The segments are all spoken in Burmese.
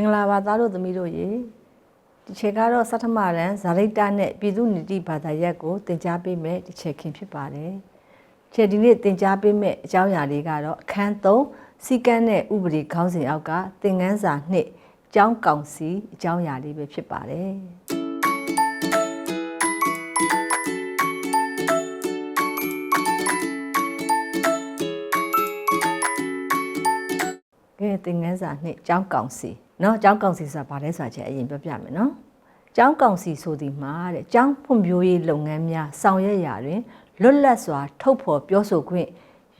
င်္ဂလာပါသားတို့သမီးတို့ရေဒီချက်ကတော့စတ္ထမရန်ဇာရိတနဲ့ပြည်သူနိတိဘာသာရပ်ကိုသင်ကြားပေးမယ်ဒီချက်ခင်ဖြစ်ပါတယ်ချက်ဒီနေ့သင်ကြားပေးမယ်အကြောင်းအရာလေးကတော့အခန်း3စီကန်းနဲ့ဥပဒေခေါင်းစဉ်အောက်ကသင်ခန်းစာ2ကျောင်းကောင်စီအကြောင်းအရာလေးပဲဖြစ်ပါတယ်ကဲသင်ခန်းစာ2ကျောင်းကောင်စီ နော်ကျောင်းကောင်စီဆိုတာဘာလဲဆိုတာချက်အရင်ပြောပြမယ်နော်ကျောင်းကောင်စီဆိုဒီမှာတဲ့ကျောင်းဖွံ့ဖြိုးရေးလုပ်ငန်းများဆောင်ရွက်ရာတွင်လွတ်လပ်စွာ ထုတ်ဖော်ပြောဆိုခွင့်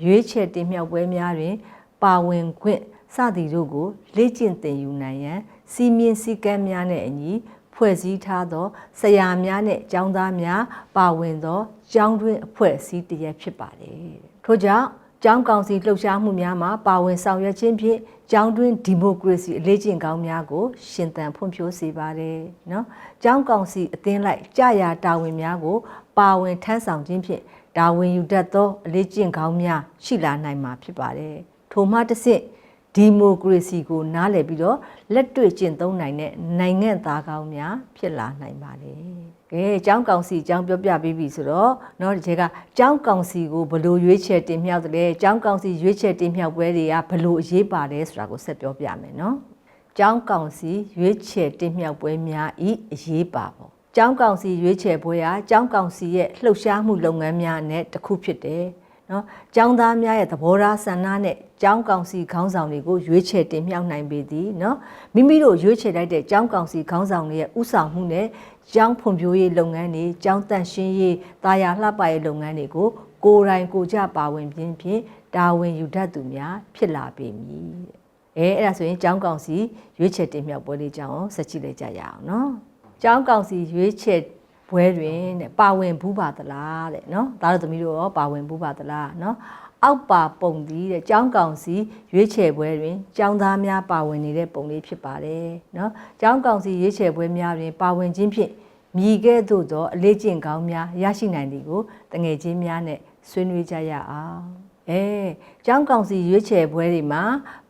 ရွေးချယ်တင်မြှောက်ပွဲများတွင် ပါဝင်ခွင့်စသည်တို့ကိုလေ့ကျင့်သင်ယူနိုင်ရန်စီမင်းစည်းကမ်းများနဲ့အညီဖွဲ့စည်းထားသောဆရာများနဲ့ကျောင်းသားများပါဝင်သောကျောင်းတွင်းအဖွဲ့အစည်းတရက်ဖြစ်ပါတယ်ထို့ကြောင့် ကျောင်းကောင်စီလှုပ်ရှားမှုများမှာပါဝင်ဆောင်ရွက်ခြင်းဖြင့်ကျောင်းတွင်ဒီမိုကရေစီအလေးကျင့်ကောင်းများကို ရှင်သန်ဖွံ့ဖြိုးစေပါတယ်နော်။ကျောင်းကောင်စီအသင်းလိုက်ကြာရာတာဝန်များကို ပါဝင်ထမ်းဆောင်ခြင်းဖြင့်တာဝန်ယူတတ်သောအလေးကျင့်ကောင်းများရှိလာနိုင်မှာဖြစ်ပါတယ်။ထိုမှတစ်ဆင့်ဒီမိုကရေစီကိုနားလည်ပြီးတော့လက်တွေ့ကျင့်သုံးနိုင်တဲ့နိုင်ငံသားကောင်းများဖြစ်လာနိုင်ပါလေ။ ကဲအကြောင်းကောင်စီအကြောင်းပြောပြပြီးပြီဆိုတော့เนาะဒီချက်ကအကြောင်းကောင်စီကိုဘယ်လိုရွေးချယ်တင်မြှောက်တယ်အကြောင်းကောင်စီရွေးချယ်တင်မြှောက်ပွဲတွေကဘယ်လိုအရေးပါတယ်ဆိုတာကိုဆက်ပြောပြမယ်เนาะ။ကျောင်းကောင်စီရွေးချယ်တင်မြှောက်ပွဲများဤအရေးပါပေါ့။ကျောင်းကောင်စီရွေးချယ်ပွဲဟာကျောင်းကောင်စီရဲ့လှုပ်ရှားမှုလုပ်ငန်းများနဲ့တစ်ခုဖြစ်တယ်။ နော်ကျောင်းသားများရဲ့သဘောထားဆန္ဒနဲ့ကျောင်းကောင်စီခေါင်းဆောင်တွေကိုရွေးချယ်တင်မြှောက်နိုင်ပေသည်နော်မိမိတို့ရွေးချယ်လိုက်တဲ့ကျောင်းကောင်စီခေါင်းဆောင်တွေရဲ့ဥဆောင်မှုနဲ့ကျောင်းဖွံ့ဖြိုးရေးလုပ်ငန်းတွေကျောင်းတန့်ရှင်းရေးတာယာလှပရေးလုပ်ငန်းတွေကိုကိုယ်တိုင်ကိုကြပါဝင်ခြင်းဖြင့်တာဝန်ယူတတ်သူများဖြစ်လာပေမည်အဲအဲ့ဒါဆိုရင်ကျောင်းကောင်စီရွေးချယ်တင်မြှောက်ပွဲလေးကြောင်းဆက်ကြည့်လိုက်ကြရအောင်နော်ကျောင်းကောင်စီရွေးချယ် ဘွဲတွင်တဲ့ပါဝင်ဘူးပါသလားတဲ့နော်ဒါတို့သမီးတို့ရောပါဝင်ဘူးပါသလားနော်အောက်ပါပုံသည်တဲ့ကျောင်းကောင်စီရွေးချယ်ပွဲတွင်ကျောင်းသားများပါဝင်နေတဲ့ပုံလေးဖြစ်ပါတယ်နော်ကျောင်းကောင်စီရွေးချယ်ပွဲများတွင်ပါဝင်ခြင်းဖြင့်မြည်ကဲ့သို့သောအလေးကျင့်ကောင်းများရရှိနိုင်သည်ကိုတငယ်ချင်းများနဲ့ဆွေးနွေးကြရအောင်အဲကျောင်းကောင်စီရွေးချယ်ပွဲတွေမှာ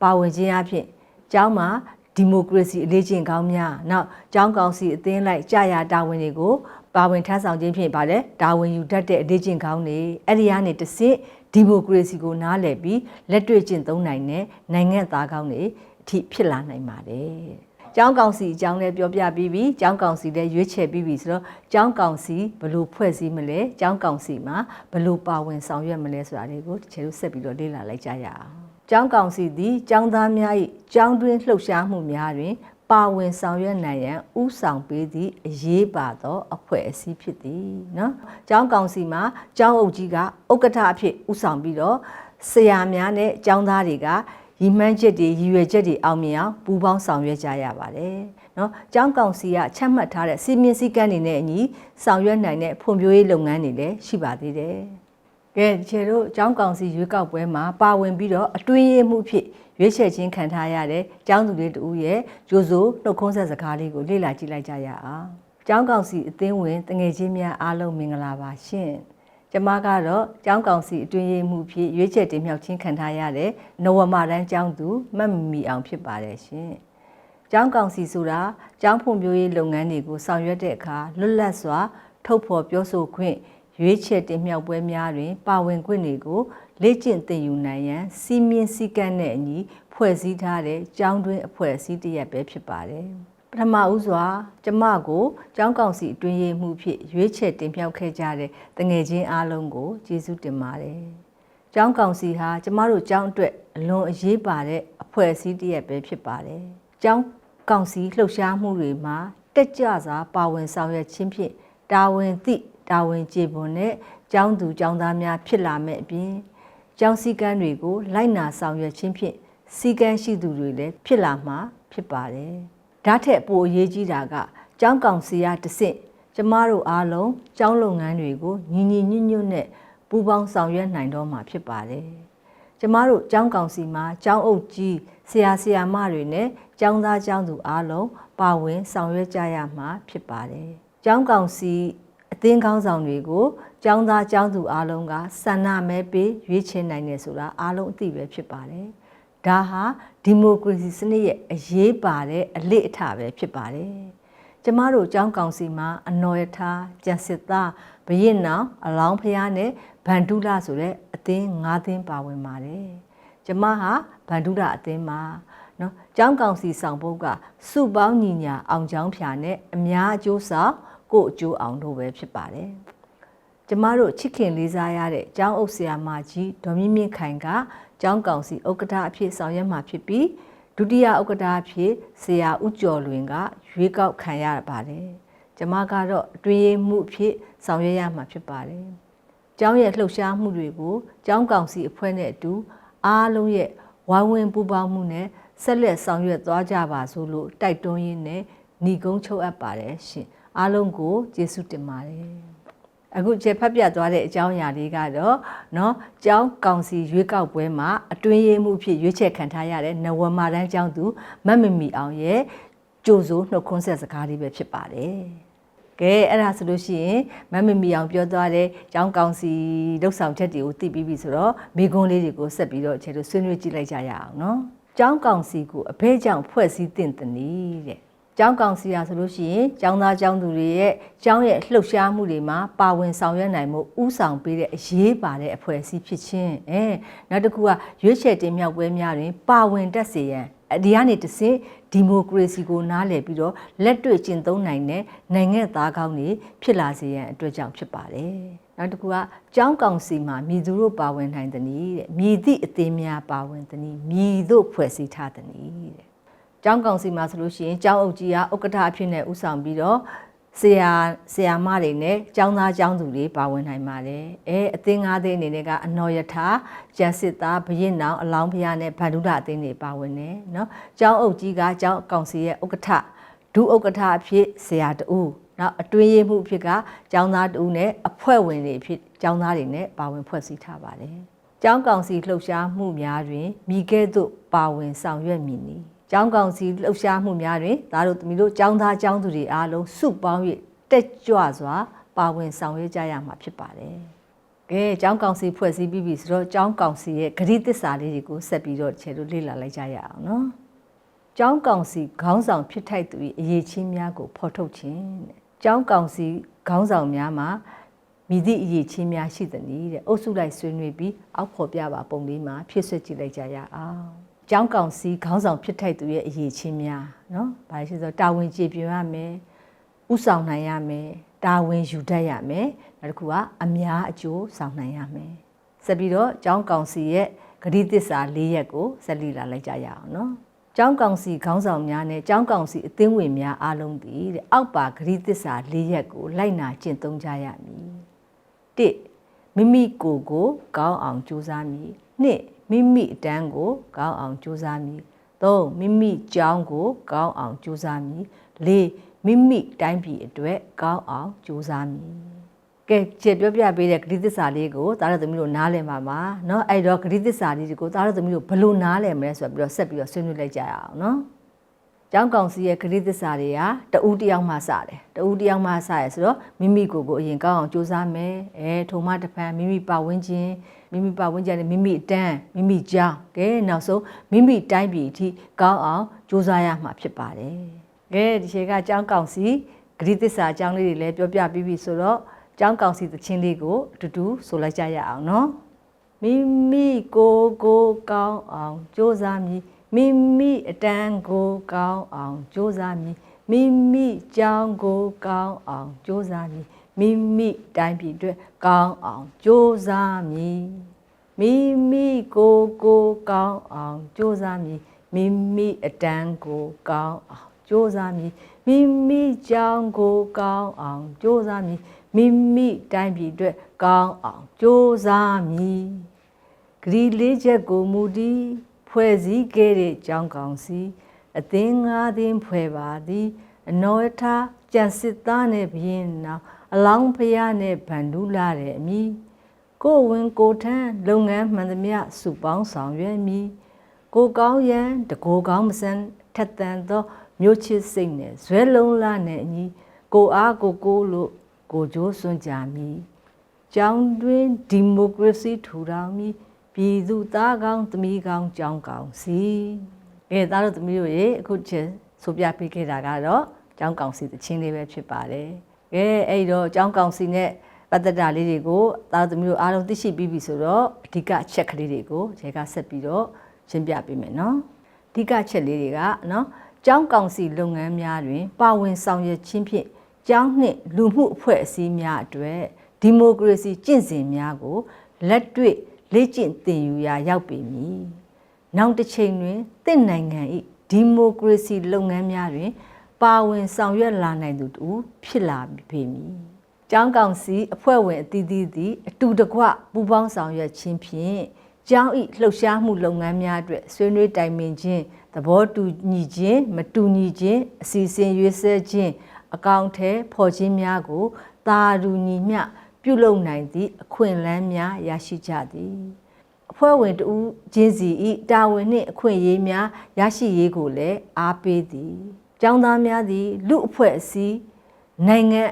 ပါဝင်ခြင်းအဖြစ်ကျောင်းမှာဒီမိုကရေစီအလေးကျင့်ကောင်းများနောက်ကျောင်းကောင်စီအသင်းလိုက်ကြာရတာဝန်တွေကို ပါဝင်ထမ်းဆောင်ခြင်းဖြင့်ဗါလဲဒါဝင်ယူတတ်တဲ့အလေးကျင့်ကောင်းတွေအဲ့ဒီကနေတစ်စစ်ဒီမိုကရေစီကိုနားလည်ပြီးလက်တွေ့ကျင့်သုံးနိုင်တဲ့နိုင်ငံသားကောင်းတွေအထိဖြစ်လာနိုင်ပါတယ်။ကျောင်းကောင်စီအကြောင်းလည်းပြောပြပြီးပြီကျောင်းကောင်စီလည်းရွေးချယ်ပြီးပြီဆိုတော့ကျောင်းကောင်စီဘယ်လိုဖွဲ့စည်းမလဲကျောင်းကောင်စီမှာဘယ်လိုပါဝင်ဆောင်ရွက်မလဲဆိုတာလေးကိုတစ်ချက်လို့ဆက်ပြီးတော့လေ့လာလိုက်ကြရအောင်။ကျောင်းကောင်စီသည်ကျောင်းသားများ၏ကျောင်းတွင်းလှုပ်ရှားမှုများတွင် ပါဝင်ဆောင်ရွက်နိုင်ရန်ဥဆောင်ပေးသည့်အရေးပါသော အဖွဲ့အစည်းဖြစ်သည်နော်။ကျောင်းကောင်စီမှာကျောင်းအုပ်ကြီးကဥက္ကဋ္ဌအဖြစ်ဥဆောင်ပြီးတော့ဆရာများနဲ့ကျောင်းသားတွေကရည်မှန်းချက်တွေရည်ရွယ်ချက်တွေအောင်မြင်အောင်ပူးပေါင်းဆောင်ရွက်ကြရပါတယ်။နော်။ကျောင်းကောင်စီကချမှတ်ထားတဲ့စီမင်းစည်းကမ်းတွေနဲ့အညီဆောင်ရွက်နိုင်တဲ့ဖွံ့ဖြိုးရေးလုပ်ငန်းတွေလည်းရှိပါသေးတယ်။ ကဲဒီချေတို့ကျောင်းကောင်စီရွေးကောက်ပွဲမှာပါဝင်ပြီးတော့အတွင်းရေးမှုဖြစ်ရွေးချယ်ခြင်းခံထားရတဲ့ကျောင်းသူလေးတူရဲ့ဂျိုဆိုနှုတ်ခွန်းဆက်စကားလေးကိုလေ့လာကြည့်လိုက်ကြရအောင်။ကျောင်းကောင်စီအသင်းဝင်တငယ်ချင်းများအားလုံးမင်္ဂလာပါရှင်။ကျမကတော့ကျောင်းကောင်စီအတွင်းရေးမှုဖြစ်ရွေးချယ်တင်မြှောက်ခြင်းခံထားရတဲ့နဝမတန်းကျောင်းသူမတ်မီအောင်ဖြစ်ပါတယ်ရှင်။ကျောင်းကောင်စီဆိုတာကျောင်းဖွံ့ဖြိုးရေးလုပ်ငန်းတွေကိုဆောင်ရွက်တဲ့အခါလွတ်လပ်စွာထုတ်ဖော်ပြောဆိုခွင့် ရွေးချယ်တင်မြှောက်ပွဲများတွင် ပါဝင်ခွင့်တွေကိုလေ့ကျင့်သင်ယူနိုင်ရန်စီမင်းစည်းကမ်းနဲ့အညီဖွဲ့စည်းထားတဲ့ကျောင်းတွင်းအဖွဲ့အစည်းတစ်ရပ်ပဲဖြစ်ပါတယ်။ပထမဦးစွာကျမကိုကျောင်းကောင်စီအတွင်းရေးမှုဖြစ်ရွေးချယ်တင်မြှောက်ခဲ့ကြတဲ့တငယ်ချင်းအားလုံးကိုကျေးဇူးတင်ပါတယ်။ကျောင်းကောင်စီဟာကျမတို့ကျောင်းအတွက်အလွန်အရေးပါတဲ့အဖွဲ့အစည်းတစ်ရပ်ပဲဖြစ်ပါတယ်။ကျောင်းကောင်စီလှုပ်ရှားမှုတွေမှာတက်ကြစွာပါဝင်ဆောင်ရွက်ခြင်းဖြင့်တာဝန်သည့် တာဝန်ကျေပွန်တဲ့ကျောင်းသူကျောင်းသားများဖြစ်လာမဲ့အပြင်ကျောင်းစည်းကမ်းတွေကို လိုက်နာဆောင်ရွက်ခြင်းဖြင့်စီကန်းရှိသူတွေလည်းဖြစ်လာမှာဖြစ်ပါတယ်။ဒါထက်ပိုအရေးကြီးတာကကျောင်းကောင်စီရတဆင့်ကျမတို့အားလုံးကျောင်းလုပ်ငန်းတွေကိုညီညီညွတ်ညွတ်နဲ့ပူးပေါင်းဆောင်ရွက်နိုင်တော့မှာဖြစ်ပါတယ်။ကျမတို့ကျောင်းကောင်စီမှာကျောင်းအုပ်ကြီးဆရာဆရာမတွေနဲ့ကျောင်းသားကျောင်းသူအားလုံးပါဝင်ဆောင်ရွက်ကြရမှာဖြစ်ပါတယ်။ကျောင်းကောင်စီအ သင်းကောင်းဆောင်တွေကိုကျောင်းသားကျောင်းသူအားလုံးကဆန္ဒမဲပေးရွေးချယ်နိုင်တယ်ဆိုတာအားလုံးအသိပဲဖြစ်ပါတယ်။ဒါဟာဒီမိုကရေစီစနစ်ရဲ့အရေးပါတဲ့အလေအထပဲဖြစ်ပါတယ်ကျမတို့ကျောင်းကောင်စီမှာအနော်ရထားကျန်စစ်သားဘရင်နောင်အလောင်းဖျားနဲ့ဗန္ဓုလဆိုတဲ့အသင်း၅သင်းပါဝင်ပါတယ်ကျမဟာဗန္ဓုလအသင်းမှာနော်ကျောင်းကောင်စီဆောင်ပုတ်ကစုပေါင်းညီညာအောင်ချောင်းဖြာနဲ့အများအကျိုးဆောင် ကို့အကျိုးအောင်တို့ပဲဖြစ်ပါတယ်ကျမတို့ချစ်ခင်လေးစားရတဲ့ကျောင်းအုပ်ဆရာမကြီးဒေါ်မြင့်မြင့်ခိုင်ကကျောင်းကောင်စီဥက္ကဋ္ဌအဖြစ်ဆောင်ရွက်မှာဖြစ်ပြီးဒုတိယဥက္ကဋ္ဌအဖြစ်ဆရာဦးကျော်လွင်ကရွေးကောက်ခံရပါတယ်ကျမကတော့အတွင်းရေးမှုအဖြစ်ဆောင်ရွက်ရမှာဖြစ်ပါတယ်ကျောင်းရဲ့လှုပ်ရှားမှုတွေကိုကျောင်းကောင်စီအဖွဲ့နဲ့အတူအားလုံးရဲ့ဝိုင်းဝန်းပူးပေါင်းမှုနဲ့ဆက်လက်ဆောင်ရွက်သွားကြပါစို့လို့တိုက်တွန်းရင်းနဲ့ညီကုန်းချုပ်အပ်ပါတယ်ရှင် အားလုံးကိုကျေးဇူးတင်ပါတယ်အခုကျေဖတ်ပြသွားတဲ့အကြောင်းအရာလေးကတော့เนาะကျောင်းကောင်စီရွေးကောက်ပွဲမှာအတွင်းရေးမှုဖြစ်ရွေးချယ်ခံထားရတဲ့နဝမာတန်းကျောင်းသူမတ်မမီအောင်ရဲ့ကြိုဆိုနှုတ်ခွန်းဆက်စကားလေးပဲဖြစ်ပါတယ်ကဲအဲ့ဒါဆိုလို့ရှိရင်မမမီအောင်ပြောသွားတဲ့ကျောင်းကောင်စီလှုပ်ဆောင်ချက်တွေကိုသိပြီးပြီဆိုတော့မိကွန်းလေးတွေကိုဆက်ပြီးတော့အခြေလို့ဆွေးနွေးကြည့်လိုက်ကြရအောင်เนาะကျောင်းကောင်စီကိုအဘဲကြောင့်ဖွဲ့စည်းတင်တနည်းတဲ့ ကျောင်းကောင်စီရာဆိုလို့ရှိရင်ကျောင်းသားကျောင်းသူတွေရဲ့ကျောင်းရဲ့လှုပ်ရှားမှုတွေမှာပါဝင်ဆောင်ရွက်နိုင်မှုဥဆောင်ပေးတဲ့အရေးပါတဲ့အဖွဲ့အစည်းဖြစ်ခြင်းအဲနောက်တစ်ခုကရွေးချယ်တင်မြှောက်ပွဲများတွင်ပါဝင်တက်စေရန်ဒီကနေတဆင့်ဒီမိုကရေစီကိုနားလည်ပြီးတော့လက်တွေ့ကျင့်သုံးနိုင်တဲ့နိုင်ငံသားကောင်းတွေဖြစ်လာစေရန်အတွက်ကြောင့်ဖြစ်ပါတယ်။နောက်တစ်ခုကကျောင်းကောင်စီမှာမြည်သူတို့ပါဝင်နိုင်တဲ့နည်းတဲ့မြည်သည့်အသင်းများပါဝင်တဲ့နည်းမြည်တို့ဖွဲ့စည်းထားတဲ့နည်းတဲ့။ ကျောင်းကောင်စီမှာဆိုလို့ရှိရင်ကျောင်းအုပ်ကြီးကဥက္ကဋ္ဌအဖြစ်နဲ့ဦးဆောင်ပြီးတော့ဆရာဆရာမတွေနဲ့ကျောင်းသားကျောင်းသူတွေပါဝင်နိုင်ပါတယ်။အဲအသင်း၅သင်းအနေနဲ့ကအနော်ယထာကျန်စစ်သားဘရင်နောင်အလောင်းဖျားနဲ့ဗန္ဓုဒအသင်းတွေပါဝင်တယ်နော်။ကျောင်းအုပ်ကြီးကကျောင်းကောင်စီရဲ့ဥက္ကဋ္ဌဒုဥက္ကဋ္ဌအဖြစ်ဆရာတူနောက်အတွင်းရေးမှုအဖြစ်ကကျောင်းသားတူနဲ့အဖွဲ့ဝင်တွေအဖြစ်ကျောင်းသားတွေနဲ့ပါဝင်ဖွဲ့စည်းထားပါတယ်။ကျောင်းကောင်စီလှုပ်ရှားမှုများတွင်မိကဲ့သို့ပါဝင်ဆောင်ရွက်မည်နီ။ ကျောင်းကောင်စီလှုပ်ရှားမှုများတွင်ဒါတို့သမီးတို့ကျောင်းသားကျောင်းသူတွေအားလုံးစုပေါင်း၍တက်ကြွစွာ ပါဝင်ဆောင်ရွက်ကြရမှာဖြစ်ပါတယ်။ကဲကျောင်းကောင်စီဖွဲ့စည်းပြီးပြီဆိုတော့ကျောင်းကောင်စီရဲ့ဂရိတစ္ဆာလေးတွေကိုဆက်ပြီးတော့ခြေတို့လေ့လာလိုက်ကြရအောင်နော်။ကျောင်းကောင်စီခေါင်းဆောင်ဖြစ်ထိုက်သူ၏အရေးချင်းများကိုဖော်ထုတ်ခြင်းတဲ့။ကျောင်းကောင်စီခေါင်းဆောင်များမှာမိသည့်အရေးချင်းများရှိသနည်းတဲ့အုပ်စုလိုက်ဆွေးနွေးပြီးအောက်ဖော်ပြပါပုံလေးမှာဖြစ်ဆွကြည့်လိုက်ကြရအောင်။ ကျောင်းကောင်စီခေါင်းဆောင်ဖြစ်ထိုက်သူရဲ့အရေးချင်းများနော်။ဘာရှိဆိုတာဝန်ကျေပြွန်ရမယ်။ဥဆောင်နိုင်ရမယ်။တာဝန်ယူတတ်ရမယ်။နောက်တစ်ခုကအများအကျိုးဆောင်နိုင်ရမယ်။ဆက်ပြီးတော့ကျောင်းကောင်စီရဲ့ဂတိသစ္စာ၄ရက်ကိုဆက်လေ့လာလိုက်ကြရအောင်နော်။ကျောင်းကောင်စီခေါင်းဆောင်များနဲ့ကျောင်းကောင်စီအသင်းဝင်များအားလုံးသည်တဲ့အောက်ပါဂရိသစ္စာ၄ရက်ကိုလိုက်နာကျင့်သုံးကြရမည်၁မိမိကိုယ်ကိုကောင်းအောင်ကြိုးစားမည်၂ မိမိအတန်းကိုကောင်းအောင်ကြိုးစားမည်၃မိမိကြောင်းကိုကောင်းအောင်ကြိုးစားမည်၄မိမိတိုင်းပြည်အတွက်ကောင်းအောင်ကြိုးစားမည်ကဲကျေပြောပြပေးတဲ့ဂရိသစ္စာလေးကိုသားတော်သမီးတို့နားလည်ပါမှာเนาะအဲ့တော့ဂရိသစ္စာလေးကိုသားတော်သမီးတို့ဘယ်လိုနားလည်မလဲဆိုပြီးတော့ဆက်ပြီးတော့ဆွေးနွေးလိုက်ကြရအောင်เนาะ ကျောင်းကောင်စီရဲ့ဂရိသစ္စာတွေကတဦးတယောက်မှစတယ်တဦးတယောက်မှစရဆိုတော့မိမိကိုယ်ကိုအရင်ကောင်းအောင်ကြိုးစားမယ်အဲထုံမတဖန်မိမိပတ်ဝန်းကျင်မိမိပတ်ဝန်းကျင်နဲ့မိမိအတန်းမိမိကြောင်းကဲနောက်ဆုံးမိမိတိုင်းပြည်အထိကောင်းအောင်ကြိုးစားရမှာဖြစ်ပါတယ်ကဲဒီချိန်ကကျောင်းကောင်စီဂရိသစ္စာအကြောင်းလေးတွေလည်းပြောပြပြီးပြီဆိုတော့ကျောင်းကောင်စီသချင်းလေးကိုအတူတူဆိုလိုက်ကြရအောင်နော်မိမိကိုကိုကောင်းအောင်ကြိုးစားမည် မိမိအတန်းကိုကောင်းအောင်ကြိုးစားမည်မိမိကြောင်းကိုကောင်းအောင်ကြိုးစားမည်မိမိတိုင်းပြည်အတွက်ကောင်းအောင်ကြိုးစားမည်မိမိကိုကိုကောင်းအောင်ကြိုးစားမည်မိမိအတန်းကိုကောင်းအောင်ကြိုးစားမည်မိမိကြောင်းကိုကောင်းအောင်ကြိုးစားမည်မိမိတိုင်းပြည်အတွက်ကောင်းအောင်ကြိုးစားမည်ဂရီလေးချက်ကိုမူတည် ဖွဲ့စည်းခဲ့တဲ့ကြောင်းကောင်စီအသင်းငါးသင်းဖွဲ့ပါသည်အနောထားကြံစစ်သားနဲ့ဘရင်နောက်အလောင်းဖျားနဲ့ဗန္ဓုလာတဲ့အမိကိုဝင်ကိုထန်းလုပ်ငန်းမှန်သမျှစုပေါင်းဆောင်ရွက်မည်ကိုကောင်းရန်တကိုကောင်းမစံထက်တန်သောမြို့ချစ်စိတ်နဲ့ဇွဲလုံးလာနဲ့အညီကိုအားကိုကိုလို့ကိုကြိုးစွန့်ကြမည်ကျောင်းတွင်ဒီမိုကရေစီထူထောင်မည် ပပြည်သူသားကောင်းသမီးကောင်းကြောင်းကောင်းစီကဲသားတို့သမီးတို့ရေအခုချင်းဆိုပြပေးခဲ့တာကတော့ကြောင်းကောင်းစီတချင်းလေးပဲဖြစ်ပါတယ်ကဲအဲ့တော့ကြောင်းကောင်းစီနဲ့ပတ်သက်တာလေးတွေကိုသားတို့သမီးတို့အားလုံးသိရှိပြီးပြီဆိုတော့အဓိကချက်ကလေးတွေကိုခြေကဆက်ပြီးတော့ရှင်းပြပေးမယ်နော်အဓိကချက်လေးတွေကနော်ကျောင်းကောင်စီလုပ်ငန်းများတွင် ပါဝင်ဆောင်ရွက်ခြင်းဖြင့်ကျောင်းနှင့်လူမှုအဖွဲ့အစည်းများအတွက်ဒီမိုကရေစီကျင့်စဉ်များကိုလက်တွေ့ လေ့ကျင့်သင်ယူရာရောက်ပေမည်။နောက်တစ်ချိန်တွင်တင့်နိုင်ငံ၏ဒီမိုကရေစီလုပ်ငန်းများတွင် ပါဝင်ဆောင်ရွက်လာနိုင်သူတူဖြစ်လာပေမည်။ကျောင်းကောင်စီအဖွဲ့ဝင်အသီးသီးသည်အတူတကွပူးပေါင်းဆောင်ရွက်ခြင်းဖြင့်ကျောင်း၏လှုပ်ရှားမှုလုပ်ငန်းများအတွက်ဆွေးနွေးတိုင်ပင်ခြင်းသဘောတူညီခြင်းမတူညီခြင်းအစီအစဉ်ရွေးဆဲခြင်းအကောင့်ထဲဖော်ခြင်းများကိုသာရူညီမျှ ပြုလုပ်နိုင်သည့်အခွင့်အလမ်းများရရှိကြသည်အဖွဲ့ဝင်တူချင်းစီဤတာဝန်နှင့်အခွင့်အရေးများရရှိရေးကိုလည်းအားပေးသည်ကျောင်းသားများသည်လူအဖွဲ့အစည်းနိုင်ငံ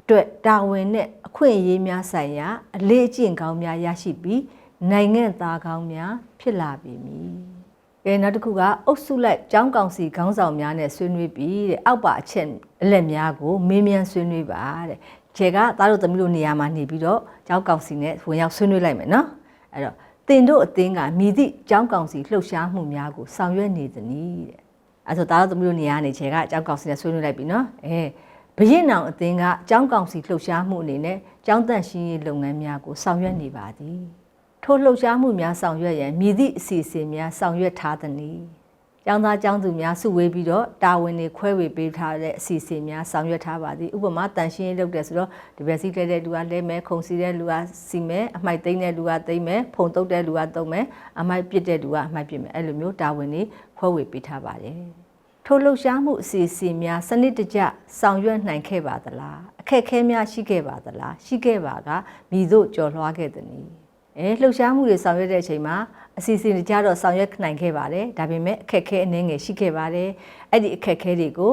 အတွက်တာဝန်နဲ့အခွင့်အရေးများဆိုင်ရာ အလေးအကျင့်ကောင်းများရရှိပြီးနိုင်ငံသားကောင်းများ ဖြစ်လာပြီမည်။ကဲနောက်တစ်ခုကအုပ်စုလိုက်ကျောင်းကောင်စီခေါင်းဆောင်များနဲ့ဆွေးနွေးပြီးတဲ့အောက်ပါအချက်အလက်များကိုမေးမြန်းဆွေးနွေးပါတဲ့။ ခြေကသားတို့သမီးတို့နေရာမှာနေပြီးတော့ကျောင်းကောင်စီနဲ့ဝင်ရောက်ဆွေးနွေးလိုက်မယ်နော်။အဲ့တော့တင်တို့အသင်းကမိသည့်ကျောင်းကောင်စီလှုပ်ရှားမှုများကိုဆောင်ရွက်နေသည်နည်းတဲ့။အဲ့ဆိုသားတို့သမီးတို့နေရာနေခြေကကျောင်းကောင်စီနဲ့ဆွေးနွေးလိုက်ပြီနော်။အဲဘရင်နောင်အသင်းကကျောင်းကောင်စီလှုပ်ရှားမှုအနေနဲ့ကျောင်းတန့်ရှင်းရေးလုပ်ငန်းများကိုဆောင်ရွက်နေပါသည်။ထိုလှုပ်ရှားမှုများဆောင်ရွက်ရန်မြည်သည့်အစီအစဉ်များဆောင်ရွက်ထားသည်။ ကျောင်းသားကျောင်းသူများစုဝေးပြီးတော့တာဝန်တွေခွဲဝေပေးထားတဲ့အစီအစဉ်များဆောင်ရွက်ထားပါသည်။ဥပမာတန်ရှင်းရေးလုပ်တယ်ဆိုတော့ဒီဘက်စီလဲတဲ့လူကလဲမယ်ခုံစီတဲ့လူကစီမယ်အမိုက်သိမ်းတဲ့လူကသိမ်းမယ်ဖုံတုတ်တဲ့လူကတုံးမယ်အမိုက်ပစ်တဲ့လူကအမိုက်ပစ်မယ်အဲ့လိုမျိုးတာဝန်တွေခွဲဝေပေးထားပါတယ်။ထိုလှုပ်ရှားမှုအစီအစဉ်များစနစ်တကျဆောင်ရွက်နိုင်ခဲ့ပါသလားအခက်အခဲများရှိခဲ့ပါသလားရှိခဲ့ပါကမိတို့ကြော်လွှားခဲ့သည်။အဲလှုပ်ရှားမှုတွေဆောင်ရွက်တဲ့အချိန်မှာ အစီအစဉ်ကြတော့ဆောင်ရွက်နိုင်ခဲ့ပါတယ်ဒါပေမဲ့အခက်ခဲအနည်းငယ်ရှိခဲ့ပါတယ်အဲ့ဒီအခက်ခဲတွေကို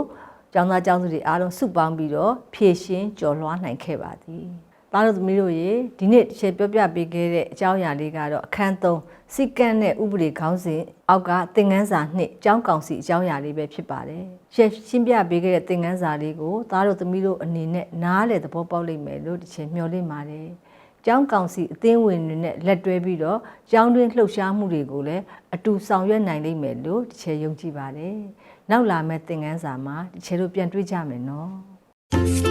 ကျောင်းသားကျောင်းသူတွေအားလုံးစုပေါင်းပြီးတော့ဖြည့်ရှင်းကြော်လွှားနိုင်ခဲ့ပါသည်သားတို့သမီးတို့ရေဒီနေ့တစ်ချက်ပြောပြပေးခဲ့တဲ့အကြောင်းအရာလေးကတော့အခန်း3စိတ်ကန့်နဲ့ဥပဒေခေါင်းစဉ်အောက်ကသင်ခန်းစာနှစ်ကျောင်းကောင်စီအကြောင်းအရာလေးပဲဖြစ်ပါတယ်။ရှင်းရှင်းပြပေးခဲ့တဲ့သင်ခန်းစာလေးကိုသားတို့သမီးတို့အနေနဲ့နားလေသဘောပေါက်လိမ့်မယ်လို့တစ်ချက်မျှော်လင့်ပါတယ်။ ကျောင်းကောင်စီအသင်းဝင်တွေနဲ့လက်တွဲပြီးတော့ကျောင်းတွင်းလှုပ်ရှားမှုတွေကိုလည်းအတူဆောင်ရွက်နိုင်လိမ့်မယ်လို့တစ်ချက်ယုံကြည်ပါတယ်။နောက်လာမယ့်သင်ခန်းစာမှာတစ်ချက်တို့ပြန်တွေ့ကြမယ်နော်။